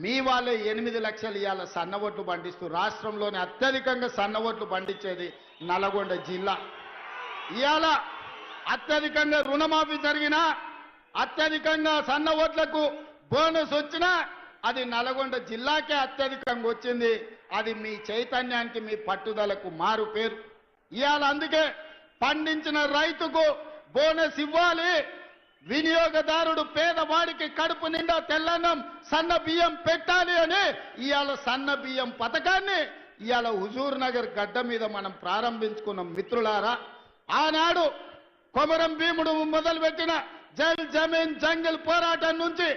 మీ వాళ్ళే ఎనిమిది లక్షలు ఇవాళ సన్న ఓట్లు పండిస్తూ రాష్ట్రంలోనే అత్యధికంగా సన్న ఓట్లు పండించేది నల్గొండ జిల్లా. ఇవాళ అత్యధికంగా రుణమాఫీ జరిగినా అత్యధికంగా సన్న ఓట్లకు బోనస్ వచ్చినా అది నల్గొండ జిల్లాకే అత్యధికంగా వచ్చింది. అది మీ చైతన్యానికి మీ పట్టుదలకు మారు పేరు. ఇవాళ అందుకే పండించిన రైతుకు బోనస్ ఇవ్వాలి. వినియోగదారుడు పేదవాడికి కడుపు నిండా తెల్లన్నం సన్న బియ్యం పెట్టాలి అని ఇవాళ సన్న బియ్యం పథకాన్ని ఇవాళ హుజూర్ నగర్ గడ్డ మీద మనం ప్రారంభించుకున్నాం. మిత్రులారా ఆనాడు కొమరం భీముడు మొదలుపెట్టిన జల్ జమీన్ జంగిల్ పోరాటం నుంచి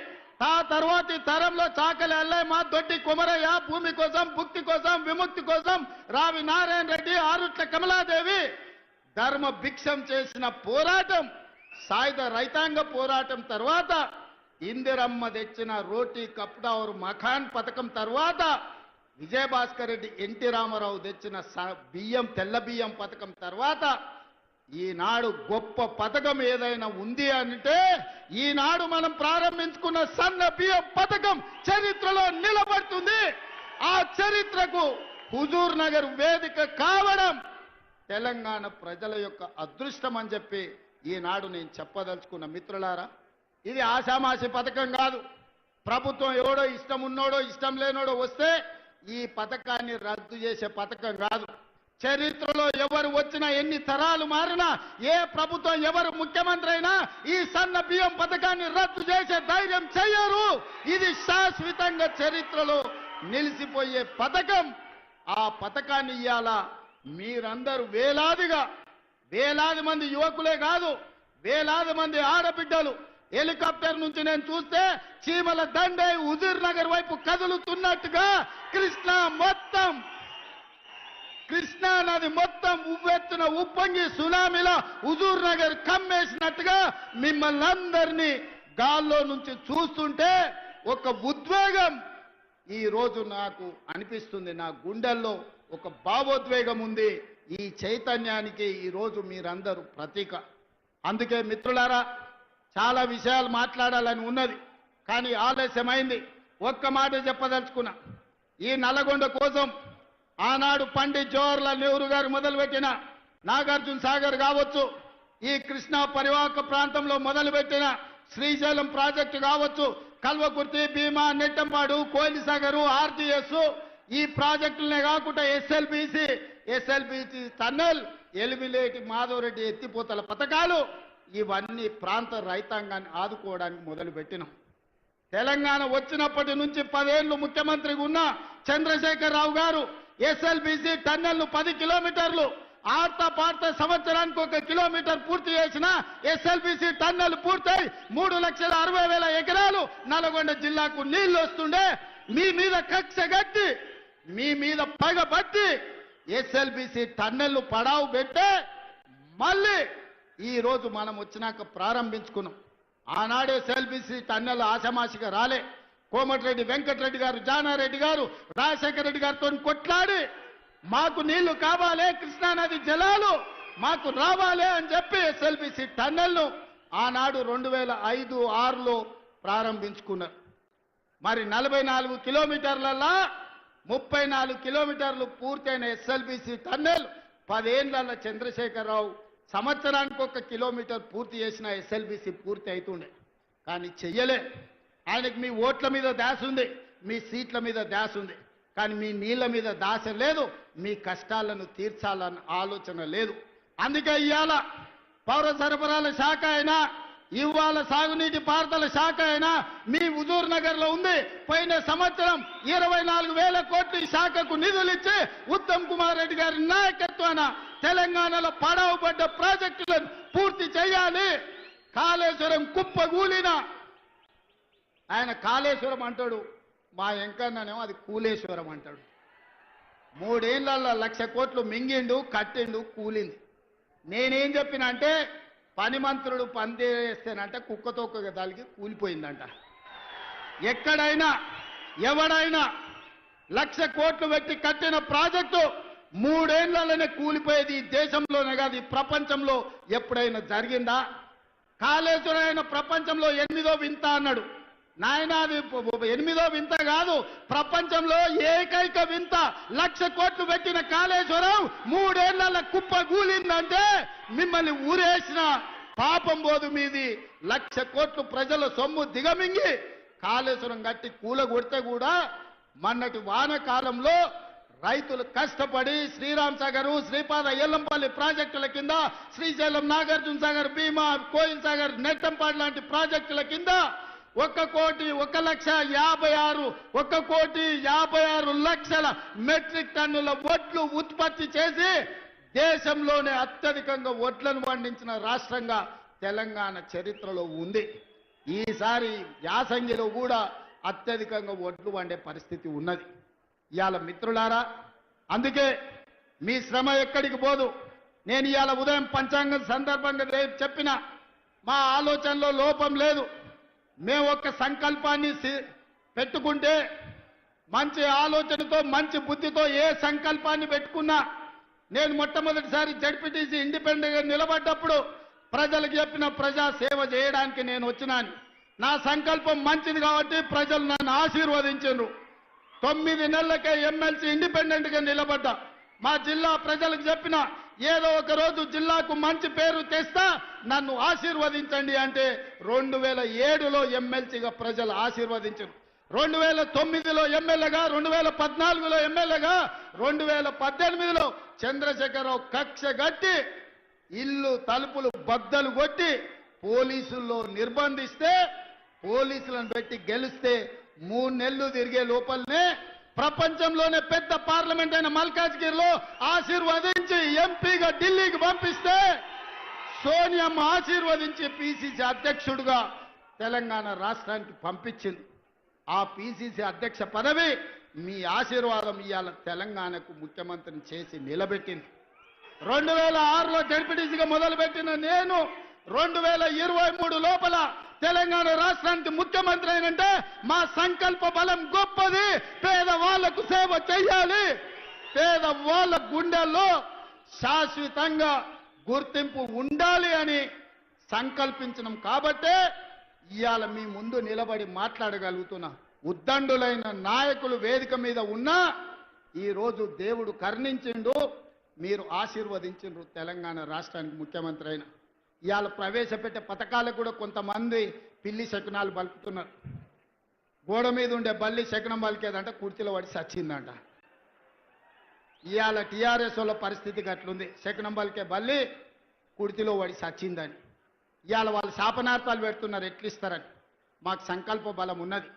ఆ తర్వాతి తరంలో చాకలి అల్లయ్య మా దొడ్డి కుమరయ్య భూమి కోసం భుక్తి కోసం విముక్తి కోసం రావి నారాయణ రెడ్డి ఆరుట్ల కమలాదేవి ధర్మ భిక్షం చేసిన పోరాటం సాయుధ రైతాంగ పోరాటం తర్వాత ఇందిరమ్మ తెచ్చిన రోటీ కప్డావర్ మఖాన్ పథకం తర్వాత విజయభాస్కర్ రెడ్డి ఎన్టీ రామారావు తెచ్చిన స- బియ్యం తెల్ల బియ్యం పథకం తర్వాత ఈనాడు గొప్ప పథకం ఏదైనా ఉంది అంటే ఈనాడు మనం ప్రారంభించుకున్న సన్న బియ్యం పథకం చరిత్రలో నిలబడుతుంది. ఆ చరిత్రకు హుజూర్ నగర్ వేదిక కావడం తెలంగాణ ప్రజల యొక్క అదృష్టం అని చెప్పి ఈనాడు నేను చెప్పదలుచుకున్న మిత్రులారా ఇది ఆషామాషి పథకం కాదు. ప్రభుత్వం ఎవడో ఇష్టం ఉన్నోడో ఇష్టం లేనోడో వస్తే ఈ పథకాన్ని రద్దు చేసే పథకం కాదు. చరిత్రలో ఎవరు వచ్చినా ఎన్ని తరాలు మారినా ఏ ప్రభుత్వం ఎవరు ముఖ్యమంత్రి అయినా ఈ సన్న బియ్యం పథకాన్ని రద్దు చేసే ధైర్యం చెయ్యరు. ఇది శాశ్వతంగా చరిత్రలో నిలిచిపోయే పథకం. ఆ పథకాన్ని ఇయ్యాలా మీరందరూ వేలాదిగా వేలాది మంది యువకులే కాదు వేలాది మంది ఆడబిడ్డలు. హెలికాప్టర్ నుంచి నేను చూస్తే చీమల దండే హుజూర్ నగర్ వైపు కదులుతున్నట్టుగా కృష్ణ మొత్తం కృష్ణా నది మొత్తం ఉవ్వెత్తున ఉప్పొంగి సునామీలో హుజూర్ నగర్ కమ్మేసినట్టుగా మిమ్మల్ని అందరినీ గాల్లో నుంచి చూస్తుంటే ఒక ఉద్వేగం ఈ రోజు నాకు అనిపిస్తుంది. నా గుండెల్లో ఒక భావోద్వేగం ఉంది. ఈ చైతన్యానికి ఈ రోజు మీరందరూ ప్రతీక. అందుకే మిత్రులారా చాలా విషయాలు మాట్లాడాలని ఉన్నది కానీ ఆలస్యమైంది. ఒక్క మాట చెప్పదలుచుకున్నా. ఈ నల్లగొండ కోసం ఆనాడు పండిత్ జవహర్లాల్ నెహ్రూ గారు మొదలుపెట్టిన నాగార్జున సాగర్ కావచ్చు ఈ కృష్ణా పరివాహక ప్రాంతంలో మొదలుపెట్టిన శ్రీశైలం ప్రాజెక్టు కావచ్చు కల్వకుర్తి భీమా నెట్టంపాడు కోయిలిసాగరు ఆర్టీఎస్ ఈ ప్రాజెక్టులనే కాకుండా SLBC SLBT tunnel Elimineti Madhava Reddy ఎత్తిపోతల పథకాలు ఇవన్నీ ప్రాంత రైతాంగాన్ని ఆదుకోవడానికి మొదలుపెట్టినాం. తెలంగాణ వచ్చినప్పటి నుంచి పదేళ్ళు ముఖ్యమంత్రిగా ఉన్న చంద్రశేఖర్ రావు గారు ఎస్ఎల్బిసి టన్నెల్ను పది కిలోమీటర్లు ఆర్త పార్త సంవత్సరానికి ఒక కిలోమీటర్ పూర్తి చేసిన ఎస్ఎల్బిసి టన్నెల్ పూర్తయి మూడు లక్షల అరవై వేల ఎకరాలు నల్గొండ జిల్లాకు నీళ్ళు వస్తుండే. మీ మీద కక్ష గట్టి మీ మీద పగబట్టి ఎస్ఎల్బిసి టన్నెల్ పడావు పెట్టే మళ్ళీ ఈరోజు మనం వచ్చినాక ప్రారంభించుకున్నాం. ఆనాడే ఎస్ఎల్బిసి టన్నెల్ ఆశమాసిగా రాలే. కోమటిరెడ్డి వెంకటరెడ్డి గారు జానారెడ్డి గారు రాజశేఖర రెడ్డి గారితో కొట్లాడి మాకు నీళ్ళు కావాలే కృష్ణానది జలాలు మాకు రావాలే అని చెప్పి ఎస్ఎల్బిసి టన్నెల్ను ఆనాడు రెండు వేల ఐదు ఆరులో ప్రారంభించుకున్నారు. మరి నలభై నాలుగు కిలోమీటర్లల్లా ముప్పై నాలుగు కిలోమీటర్లు పూర్తయిన ఎస్ఎల్బిసి టన్నెల్ పదేళ్ళ చంద్రశేఖరరావు సంవత్సరానికి ఒక కిలోమీటర్ పూర్తి చేసిన ఎస్ఎల్బిసి పూర్తి అవుతుండే కానీ చెయ్యలే. ఆయనకి మీ ఓట్ల మీద దాస ఉంది మీ సీట్ల మీద దాస ఉంది. కానీ మీ నీళ్ళ మీద దాస లేదు మీ కష్టాలను తీర్చాలన్న ఆలోచన లేదు. అందుకే ఇవాళ పౌర సరఫరాల శాఖ అయినా ఇవాళ సాగునీటి పారుదల శాఖ అయినా మీ హుజూర్ నగర్లో ఉంది. పోయిన సంవత్సరం ఇరవై నాలుగు వేల కోట్లు ఈ శాఖకు నిధులు ఇచ్చి ఉత్తమ్ కుమార్ రెడ్డి గారి నాయకత్వాన తెలంగాణలో పడవబడ్డ ప్రాజెక్టులను పూర్తి చేయాలి. కాళేశ్వరం కుప్పగూలిన ఆయన కాళేశ్వరం అంటాడు. మా వెంకన్ననేమో అది కూలేశ్వరం అంటాడు. మూడేళ్ళలో లక్ష కోట్లు మింగిండు కట్టిండు కూలింది. నేనేం చెప్పిన అంటే పని మంత్రుడు పందేస్తేనంటే కుక్కతో దానికి కూలిపోయిందంట. ఎక్కడైనా ఎవడైనా లక్ష కోట్లు పెట్టి కట్టిన ప్రాజెక్టు మూడేళ్ళలోనే కూలిపోయేది దేశంలోనే కాదు ప్రపంచంలో ఎప్పుడైనా జరిగిందా? కాళేశ్వరైన ప్రపంచంలో ఎనిమిదో వింత అన్నాడు. నాయన అది ఎనిమిదో వింత కాదు. ప్రపంచంలో ఏకైక వింత. లక్ష కోట్లు పెట్టిన కాళేశ్వరం మూడేళ్ళ కుప్ప కూలిందంటే మిమ్మల్ని ఊరేసిన పాపం పోదు మీది. లక్ష కోట్లు ప్రజల సొమ్ము దిగమింగి కాళేశ్వరం కట్టి కూల కొడితే కూడా మొన్నటి వానకాలంలో రైతులు కష్టపడి శ్రీరామ్ సాగర్ శ్రీపాద ఎల్లంపల్లి ప్రాజెక్టుల కింద శ్రీశైలం నాగార్జున సాగర్ భీమా కోయిల్ సాగర్ నెట్టంపాడు లాంటి ప్రాజెక్టుల కింద ఒక కోటి ఒక లక్ష యాభై ఆరు ఒక కోటి యాభై ఆరు లక్షల మెట్రిక్ టన్నుల వడ్లు ఉత్పత్తి చేసి దేశంలోనే అత్యధికంగా వడ్లను పండించిన రాష్ట్రంగా తెలంగాణ చరిత్రలో ఉంది. ఈసారి యాసంగిలో కూడా అత్యధికంగా ఒడ్లు వండే పరిస్థితి ఉన్నది. ఇవాళ మిత్రులారా అందుకే మీ శ్రమ ఎక్కడికి పోదు. నేను ఇవాళ ఉదయం పంచాంగం సందర్భంగా రేపు చెప్పిన మా ఆలోచనలో లోపం లేదు. మేము ఒక సంకల్పాన్ని పెట్టుకుంటే మంచి ఆలోచనతో మంచి బుద్ధితో ఏ సంకల్పాన్ని పెట్టుకున్నా నేను మొట్టమొదటిసారి జడ్పీటీసీ ఇండిపెండెంట్గా నిలబడ్డప్పుడు ప్రజలకు చెప్పిన ప్రజా సేవ చేయడానికి నేను వచ్చినాను. నా సంకల్పం మంచిది కాబట్టి ప్రజలు నన్ను ఆశీర్వదించారు తొమ్మిది నెలలకే ఎమ్మెల్సీ ఇండిపెండెంట్గా నిలబడ్డా. మా జిల్లా ప్రజలకు చెప్పిన ఏదో ఒక రోజు జిల్లాకు మంచి పేరు తెస్తా నన్ను ఆశీర్వదించండి అంటే రెండు వేల ఏడులో ఎమ్మెల్సీగా ప్రజలు ఆశీర్వదించరు. రెండు వేల తొమ్మిదిలో ఎమ్మెల్యేగా రెండు వేల పద్నాలుగులో ఎమ్మెల్యేగా రెండు వేల పద్దెనిమిదిలో చంద్రశేఖరరావు కక్ష గట్టి ఇల్లు తలుపులు బద్దలు కొట్టి పోలీసుల్లో నిర్బంధిస్తే పోలీసులను పెట్టి గెలిస్తే మూడు నెలలు తిరిగే లోపలనే ప్రపంచంలోనే పెద్ద పార్లమెంట్ అయిన మల్కాజ్గిరిలో ఆశీర్వదించి ఎంపీగా ఢిల్లీకి పంపిస్తే సోనియమ్మ ఆశీర్వదించి పిసిసి అధ్యక్షుడుగా తెలంగాణ రాష్ట్రానికి పంపించింది. ఆ పిసిసి అధ్యక్ష పదవి మీ ఆశీర్వాదం ఇవాళ తెలంగాణకు ముఖ్యమంత్రిని చేసి నిలబెట్టింది. రెండు వేల ఆరులో జడ్పీటీసీగా మొదలుపెట్టిన నేను రెండు వేల ఇరవై మూడు లోపల తెలంగాణ రాష్ట్రానికి ముఖ్యమంత్రి అయినంటే మా సంకల్ప బలం గొప్పది. పేదవాళ్ళకు సేవ చెయ్యాలి పేదవాళ్ళ గుండెల్లో శాశ్వతంగా గుర్తింపు ఉండాలి అని సంకల్పించడం కాబట్టే ఇవాళ మీ ముందు నిలబడి మాట్లాడగలుగుతున్నా ఉద్దండులైన నాయకులు వేదిక మీద ఉన్నా ఈరోజు దేవుడు కర్ణించిండు. మీరు ఆశీర్వదించిండ్రు తెలంగాణ రాష్ట్రానికి ముఖ్యమంత్రి అయిన ఇవాళ ప్రవేశపెట్టే పథకాలకు కూడా కొంతమంది పిల్లి శకునాలు పలుకుతున్నారు గోడ మీద ఉండే బల్లి శకునం పలికేదంట కుర్చీలో పడి సచ్చిందంట. ఇవాళ టీఆర్ఎస్ వాళ్ళ పరిస్థితి అట్లుంది శకునం పలికే బల్లి కుర్తిలో పడి సచ్చిందని. ఇవాళ వాళ్ళు శాపనార్థాలు పెడుతున్నారు ఎట్లిస్తారని. మాకు సంకల్ప బలం ఉన్నది.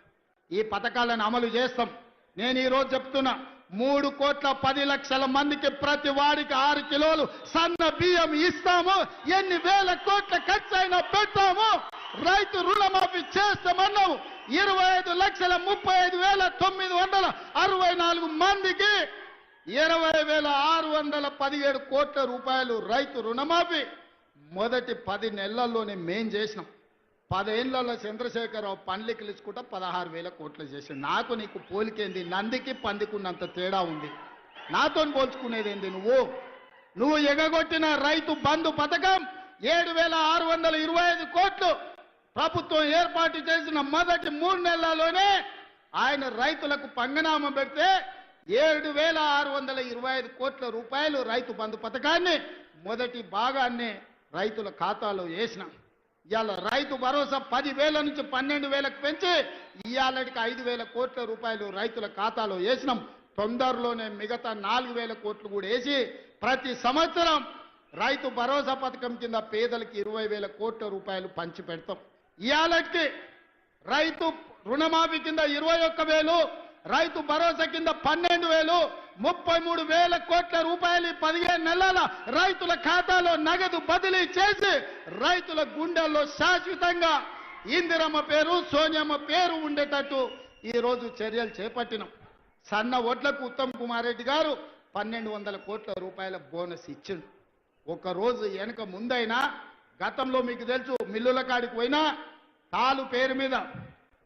ఈ పథకాలను అమలు చేస్తాం. నేను ఈరోజు చెప్తున్నా మూడు కోట్ల పది లక్షల మందికి ప్రతి వాడికి ఆరు కిలోలు సన్న బియ్యం ఇస్తాము. ఎన్ని వేల కోట్ల ఖర్చు అయినా పెడతాము. రైతు రుణమాఫీ చేస్తామన్నాము ఇరవై ఐదు లక్షల ముప్పై ఐదు వేల తొమ్మిది వందల అరవై నాలుగు మందికి ఇరవై వేల ఆరు వందల పదిహేడు కోట్ల రూపాయలు రైతు రుణమాఫీ. మొదటి పది నెలల్లోనే మేం చేసినాం. పదేళ్ళలో చంద్రశేఖరరావు పండ్లు కలుసుకుంటా పదహారు వేల కోట్లు చేసింది నాకు నీకు పోలికేంది? నందికి పందికున్నంత తేడా ఉంది. నాతో పోల్చుకునేది ఏంది నువ్వు? నువ్వు ఎగగొట్టిన రైతు బంధు పథకం ఏడు వేల ఆరు వందల ఇరవై ఐదు కోట్లు ప్రభుత్వం ఏర్పాటు చేసిన మొదటి మూడు నెలల్లోనే ఆయన రైతులకు పంగనామం పెడితే ఏడు వేల ఆరు వందల ఇరవై ఐదు కోట్ల రూపాయలు రైతు బంధు పథకాన్ని మొదటి భాగాన్ని రైతుల ఖాతాలో వేసినాం. ఇవాళ రైతు భరోసా పది వేల నుంచి పన్నెండు వేలకు పెంచి ఇవాళకి ఐదు వేల కోట్ల రూపాయలు రైతుల ఖాతాలో వేసినాం. తొందరలోనే మిగతా నాలుగు వేల కోట్లు కూడా వేసి ప్రతి సంవత్సరం రైతు భరోసా పథకం కింద పేదలకు ఇరవై వేల కోట్ల రూపాయలు పంచి పెడతాం. ఇవాళకి రైతు రుణమాఫీ కింద ఇరవై ఒక్క వేలు రైతు భరోసా కింద పన్నెండు వేలు ముప్పై మూడు వేల కోట్ల రూపాయలు పదిహేను నెలల రైతుల ఖాతాలో నగదు బదిలీ చేసి రైతుల గుండెల్లో శాశ్వతంగా ఇందిరమ్మ పేరు సోనియమ్మ పేరు ఉండేటట్టు ఈరోజు చర్యలు చేపట్టినాం. సన్న ఓట్లకు ఉత్తమ్ కుమార్ రెడ్డి గారు పన్నెండు వందల కోట్ల రూపాయల బోనస్ ఇచ్చిండు. ఒకరోజు వెనక ముందైనా గతంలో మీకు తెలుసు మిల్లుల కాడికి పోయినా తాలు పేరు మీద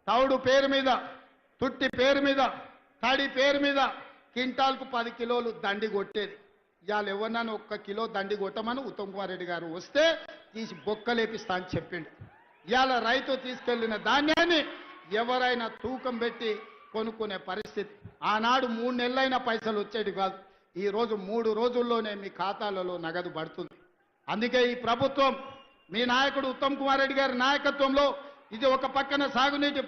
తౌడు పేరు మీద తుట్టి పేరు మీద తడి పేరు మీద క్వింటాల్కు పది కిలోలు దండి కొట్టేది. ఇవాళ ఎవరినైనా ఒక్క కిలో దండి కొట్టమని ఉత్తమ్ కుమార్ రెడ్డి గారు వస్తే తీసి బొక్కలేపిస్తా అని చెప్పిండు. ఇవాళ రైతు తీసుకెళ్ళిన ధాన్యాన్ని ఎవరైనా తూకం పెట్టి కొనుక్కునే పరిస్థితి. ఆనాడు మూడు నెలలైన పైసలు వచ్చేది కాదు. ఈ రోజు మూడు రోజుల్లోనే మీ ఖాతాలలో నగదు పడుతుంది. అందుకే ఈ ప్రభుత్వం మీ నాయకుడు ఉత్తమ్ కుమార్ రెడ్డి గారి నాయకత్వంలో ఇది ఒక పక్కన సాగునీటి